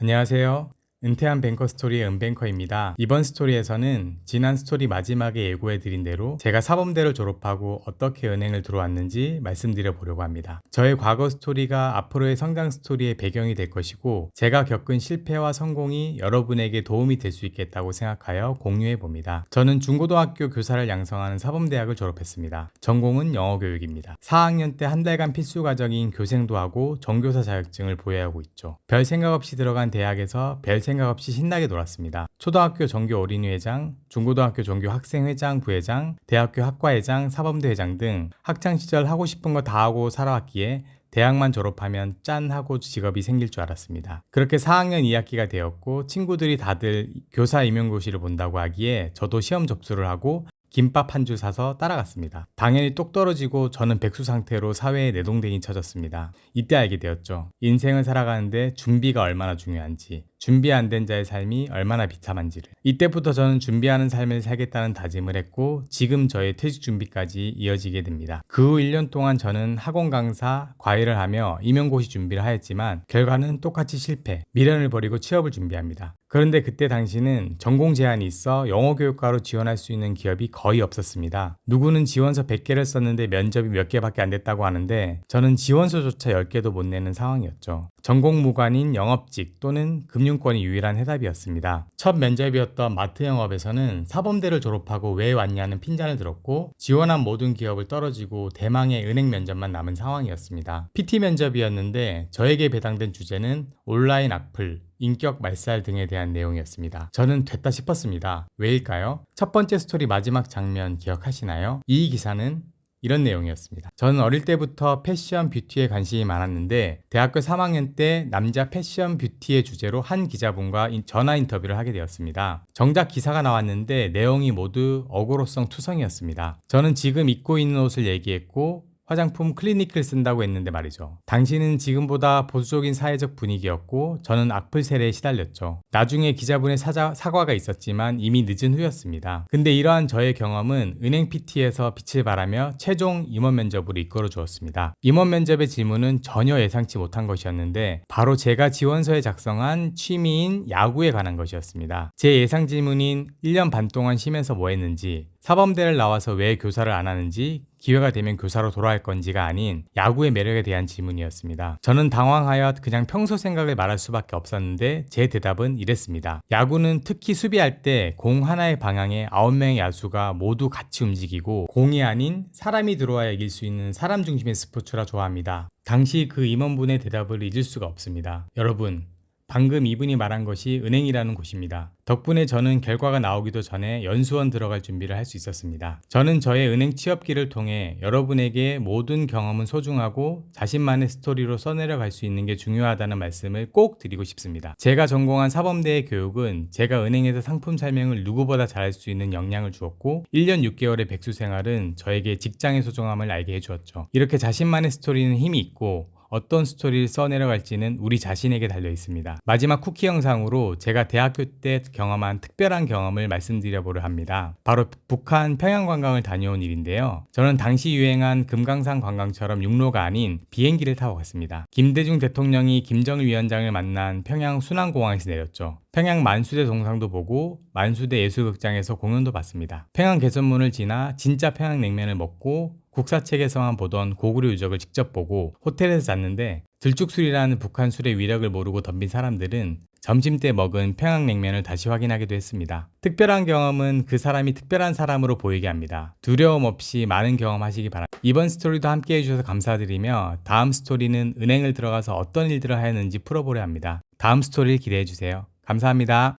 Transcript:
안녕하세요. 은퇴한 뱅커 스토리의 은뱅커입니다. 이번 스토리에서는 지난 스토리 마지막에 예고해드린 대로 제가 사범대를 졸업하고 어떻게 은행을 들어왔는지 말씀드려 보려고 합니다. 저의 과거 스토리가 앞으로의 성장 스토리의 배경이 될 것이고 제가 겪은 실패와 성공이 여러분에게 도움이 될 수 있겠다고 생각하여 공유해 봅니다. 저는 중고등학교 교사를 양성하는 사범대학을 졸업했습니다. 전공은 영어교육입니다. 4학년 때 한 달간 필수 과정인 교생도 하고 정교사 자격증을 보유하고 있죠. 별 생각 없이 들어간 대학에서 별 생각 없이 신나게 놀았습니다. 초등학교 정교 어린이회장, 중고등학교 정교 학생회장, 부회장, 대학교 학과회장, 사범대 회장 등 학창 시절 하고 싶은 거 다 하고 살아왔기에 대학만 졸업하면 짠 하고 직업이 생길 줄 알았습니다. 그렇게 4학년 2학기가 되었고 친구들이 다들 교사 임용고시를 본다고 하기에 저도 시험 접수를 하고 김밥 한 줄 사서 따라갔습니다. 당연히 똑 떨어지고 저는 백수 상태로 사회에 내동댕이 쳐졌습니다. 이때 알게 되었죠. 인생을 살아가는데 준비가 얼마나 중요한지, 준비 안 된 자의 삶이 얼마나 비참한지를. 이때부터 저는 준비하는 삶을 살겠다는 다짐을 했고 지금 저의 퇴직 준비까지 이어지게 됩니다. 그 후 1년 동안 저는 학원 강사, 과외를 하며 임용고시 준비를 하였지만 결과는 똑같이 실패, 미련을 버리고 취업을 준비합니다. 그런데 그때 당시는 전공 제한이 있어 영어 교육과로 지원할 수 있는 기업이 거의 없었습니다. 누구는 지원서 100개를 썼는데 면접이 몇 개밖에 안 됐다고 하는데 저는 지원서조차 10개도 못 내는 상황이었죠. 전공 무관인 영업직 또는 금융권이 유일한 해답이었습니다. 첫 면접이었던 마트 영업에서는 사범대를 졸업하고 왜 왔냐는 핀잔을 들었고 지원한 모든 기업을 떨어지고 대망의 은행 면접만 남은 상황이었습니다. PT 면접이었는데 저에게 배당된 주제는 온라인 악플, 인격 말살 등에 대한 내용이었습니다. 저는 됐다 싶었습니다. 왜일까요? 첫 번째 스토리 마지막 장면 기억하시나요? 이 기사는 이런 내용이었습니다. 저는 어릴 때부터 패션 뷰티에 관심이 많았는데 대학교 3학년 때 남자 패션 뷰티의 주제로 한 기자분과 인- 전화 인터뷰를 하게 되었습니다. 정작 기사가 나왔는데 내용이 모두 어고로성 투성이었습니다. 저는 지금 입고 있는 옷을 얘기했고 화장품 클리닉을 쓴다고 했는데 말이죠. 당시는 지금보다 보수적인 사회적 분위기였고 저는 악플 세례에 시달렸죠. 나중에 기자분의 사자, 사과가 있었지만 이미 늦은 후였습니다. 근데 이러한 저의 경험은 은행 PT에서 빛을 발하며 최종 임원 면접으로 이끌어 주었습니다. 임원 면접의 질문은 전혀 예상치 못한 것이었는데 바로 제가 지원서에 작성한 취미인 야구에 관한 것이었습니다. 제 예상 질문인 1년 반 동안 쉬면서 뭐 했는지 사범대를 나와서 왜 교사를 안 하는지 기회가 되면 교사로 돌아갈 건지가 아닌 야구의 매력에 대한 질문이었습니다. 저는 당황하여 그냥 평소 생각을 말할 수밖에 없었는데 제 대답은 이랬습니다. 야구는 특히 수비할 때 공 하나의 방향에 9명의 야수가 모두 같이 움직이고 공이 아닌 사람이 들어와야 이길 수 있는 사람 중심의 스포츠라 좋아합니다. 당시 그 임원분의 대답을 잊을 수가 없습니다. 여러분, 방금 이분이 말한 것이 은행이라는 곳입니다. 덕분에 저는 결과가 나오기도 전에 연수원 들어갈 준비를 할 수 있었습니다. 저는 저의 은행 취업기를 통해 여러분에게 모든 경험은 소중하고 자신만의 스토리로 써내려갈 수 있는 게 중요하다는 말씀을 꼭 드리고 싶습니다. 제가 전공한 사범대의 교육은 제가 은행에서 상품 설명을 누구보다 잘할 수 있는 역량을 주었고 1년 6개월의 백수 생활은 저에게 직장의 소중함을 알게 해주었죠. 이렇게 자신만의 스토리는 힘이 있고 어떤 스토리를 써내려갈지는 우리 자신에게 달려 있습니다. 마지막 쿠키 영상으로 제가 대학교 때 경험한 특별한 경험을 말씀드려보려 합니다. 바로 북한 평양 관광을 다녀온 일인데요. 저는 당시 유행한 금강산 관광처럼 육로가 아닌 비행기를 타고 갔습니다. 김대중 대통령이 김정일 위원장을 만난 평양 순안공항에서 내렸죠. 평양 만수대 동상도 보고 만수대 예술극장에서 공연도 봤습니다. 평양 개선문을 지나 진짜 평양냉면을 먹고 국사책에서만 보던 고구려 유적을 직접 보고 호텔에서 잤는데 들쭉술이라는 북한 술의 위력을 모르고 덤빈 사람들은 점심 때 먹은 평양냉면을 다시 확인하기도 했습니다. 특별한 경험은 그 사람이 특별한 사람으로 보이게 합니다. 두려움 없이 많은 경험하시기 바랍니다. 이번 스토리도 함께 해주셔서 감사드리며 다음 스토리는 은행을 들어가서 어떤 일들을 하였는지 풀어보려 합니다. 다음 스토리를 기대해주세요. 감사합니다.